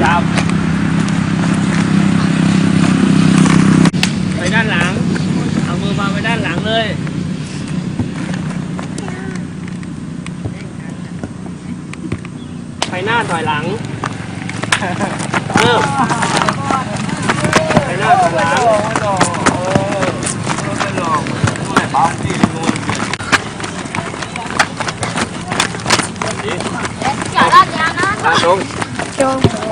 จับไปด้านหลัง เอามือวางไปด้านหลังเลยไปหน้าถอยหลังเออไปหน้าถอยหลังอย่าล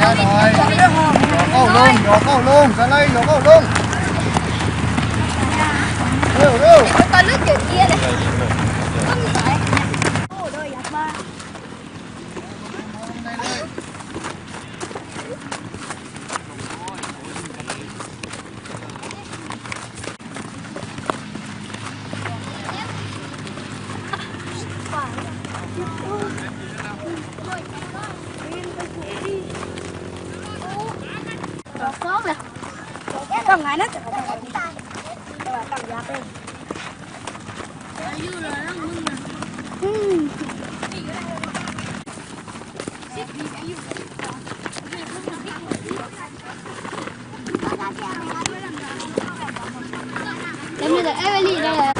ยานะลาดลงหน่อยเข้าลงหยอกเข้าลงสไลด์หยอกเข้าลงเร็วเร็ว ตอนเลือกเจ็ดเกียร์เลยต้องมีสายโอ้โดยยัดมา ซ้อมเลยต้องไงนะจะต้องไงแต่ว่าต้องยากเลยอายุเลยนะมึงนะอืมแล้วมีแต่เอเวอรี่เลย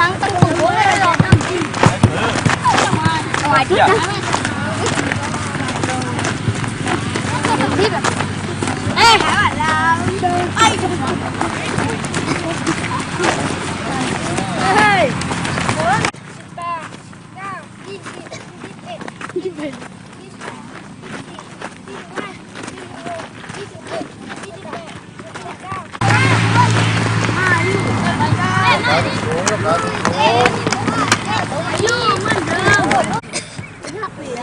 ล้างตั้งหัวเลยหรอ หวายทุกนะที่แบบเอ๊ะไอ้เฮ้ยแปดเก้ายี่สิบยี่สิบเอ็ดยี่สิบเอ็ดยี่สิบแปดยี่สิบห้ายี่สิบหกยี่สิบเจ็ดยี่สิบแปดยี่สิบเก้าห้าลูกไปเก้า โอ้แล้วกันโอ้ อยู่เหมือนเดิมหักเปีย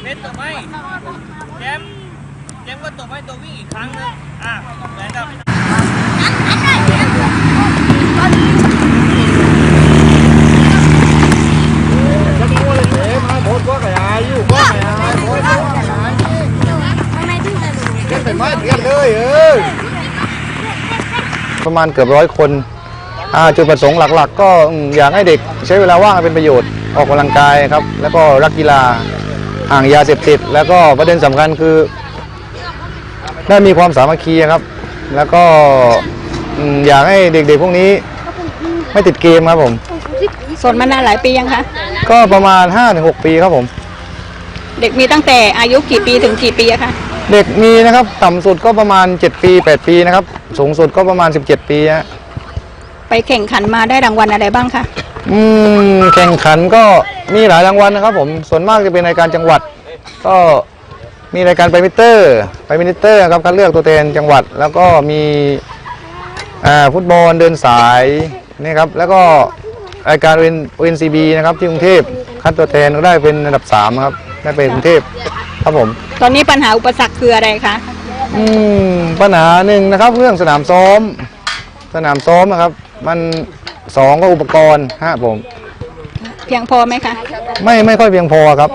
เม ตรตกไม่แจมแจมก็ตกไม่ตัววิ่งอีกครั้งนึงอะเหมือนกับจะมัวเลยเอ๋มาโบดก็กระยายอยู่ก็กระยายโบดก็กระยายไมถึงจะรู้เล่นเป็นไม้เทียนเลยประมาณเกือบร้อยคนจุดประสงค์หลัก ๆ ก็อยากให้เด็กใช้เวลาว่างเป็นประโยชน์ออกกำลังกายครับ แล้วก็รักกีฬา ห่างยาเสพติด แล้วก็ประเด็นสำคัญคือได้มีความสามัคคีครับ แล้วก็อืมอยากให้เด็กๆพวกนี้ไม่ติดเกมครับผมสดมานานหลายปียังคะก็ประมาณ5-6ปีครับผม เด็กมีตั้งแต่อายุกี่ปีถึงกี่ปีอะคะเด็กมีนะครับ ต่ำสุดก็ประมาณ 7 ปี 8 ปีนะครับ สูงสุดก็ประมาณ 17 ปีฮะไปแข่งขันมาได้รางวัลอะไรบ้างคะ อืมแข่งขันก็มีหลายรางวัลนะครับ ผมส่วนมากจะเป็นรายการจังหวัด ก็มีรายการไปมิเตอร์ไปมิเตอร์ครับคัดเลือกตัวแทนจังหวัด แล้วก็มีอ่าฟุตบอลเดินสายนี่ครับแล้วก็รายการ ONCB นะครับที่กรุงเทพคัดตัวแทนก็ได้เป็นอันดับ3ครับได้เป็นกรุงเทพครับผมตอนนี้ปัญหาอุปสรรคคืออะไรคะอืมปัญหาหนึ่งนะครับ เรื่องสนามซ้อม สนามซ้อมนะครับ มัน สองก็อุปกรณ์ฮะผม เพียงพอไหมคะ ไม่ไม่ค่อยเพียงพอครับ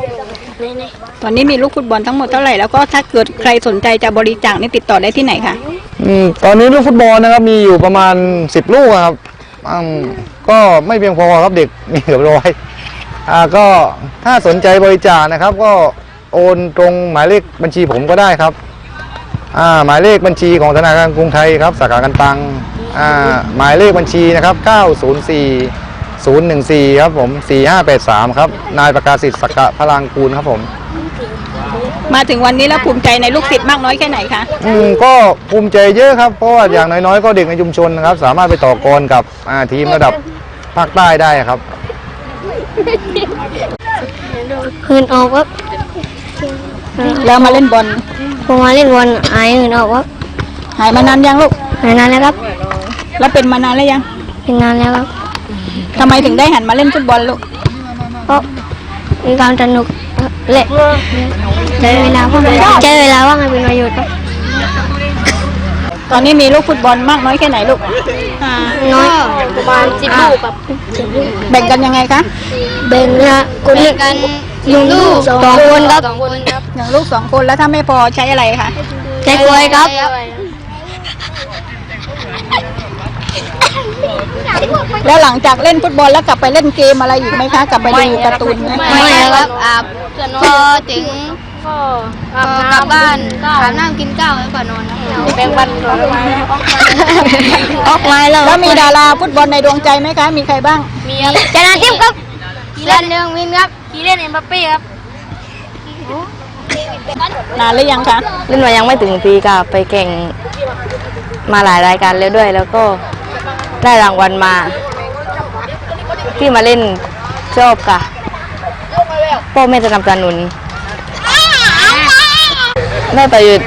ตอนนี้มีลูกฟุตบอลทั้งหมดเท่าไหร่แล้วก็ถ้าเกิดใครสนใจจะบริจาคนี่ติดต่อได้ที่ไหนคะอืมตอนนี้ลูกฟุตบอลนะครับมีอยู่ประมาณ10ลูกอะครับอืมก็ไม่เพียงพอครับเด็กมีเกือบร้อยอ่าก็ถ้าสนใจบริจาคนะครับ ก็โอนตรงหมายเลขบัญชีผมก็ได้ครับ อ่าหมายเลขบัญชีของธนาคารกรุงไทยครับสาขากันตัง หมายเลขบัญชีนะครับ 904 014 ครับผม 4583 ครับ นายประกาศสิทธิ์สักกะพลังกูลครับผม มาถึงวันนี้แล้วภูมิใจในลูกศิษย์มากน้อยแค่ไหนคะ อืมก็ภูมิใจเยอะครับ เพราะว่าอย่างน้อยๆ ก็เด็กในชุมชนนะครับ สามารถไปต่อกรกับอ่าทีมระดับภาคใต้ได้ครับหืนออกครับแล้วมาเล่นบอลผมมาเล่นบอลหายหืนออกครับหายมานานยังลูก หายนานแล้วครับแล้วเป็นมานานแล้วยังเป็นนานแล้วครับทำไมถึงได้หันมาเล่นฟุตบอลลูกเพราะมีความสนุกเละใช้เวลาว่างใช้เวลาว่างให้เป็นประโยชน์ครับตอนนี้มีลูกฟุตบอลมากน้อยแค่ไหนลูกน้อยประมาณสิบลูกครับแบ่งกันยังไงคะแบ่งนะคนกันหนึ่งลูกสองคนครับหนึ่งลูกสองคนแล้วถ้าไม่พอใช้อะไรคะใช้กล้วยครับ แล้วหลังจากเล่นฟุตบอลแล้วกลับไปเล่นเกมอะไรอีกไหมคะ กลับไปดูการ์ตูนไหมไม่ครับอาบพอถึงก็กลับบ้านอาบน้ำกินข้าวแล้วก็นอนครับแบ่งวันก่อนออกมาแล้วแล้วมีดาราฟุตบอลในดวงใจไหมคะ มีใครบ้าง มีชนะทิพย์ครับกีเล่นเรื่องวินครับกีเล่นเอ็มบัปเป้ครับนานหรือยังคะเล่นมายังไม่ถึงปีค่ะไปแข่ง มาหลายรายการแล้วด้วย แล้วก็ได้รางวัลมา ที่มาเล่นชอบค่ะพ่อแม่จะนำสนุนได้ประโยชน์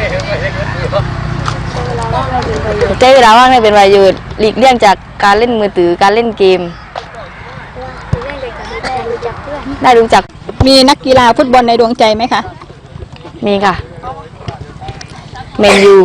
ใช้เวลาว่างให้เป็นประโยชน์หลีกเลี่ยงจากการเล่นมือถือการเล่นเกม ได้รู้จักมีนักกีฬาฟุตบอลในดวงใจไหมคะ มีค่ะ เมนยู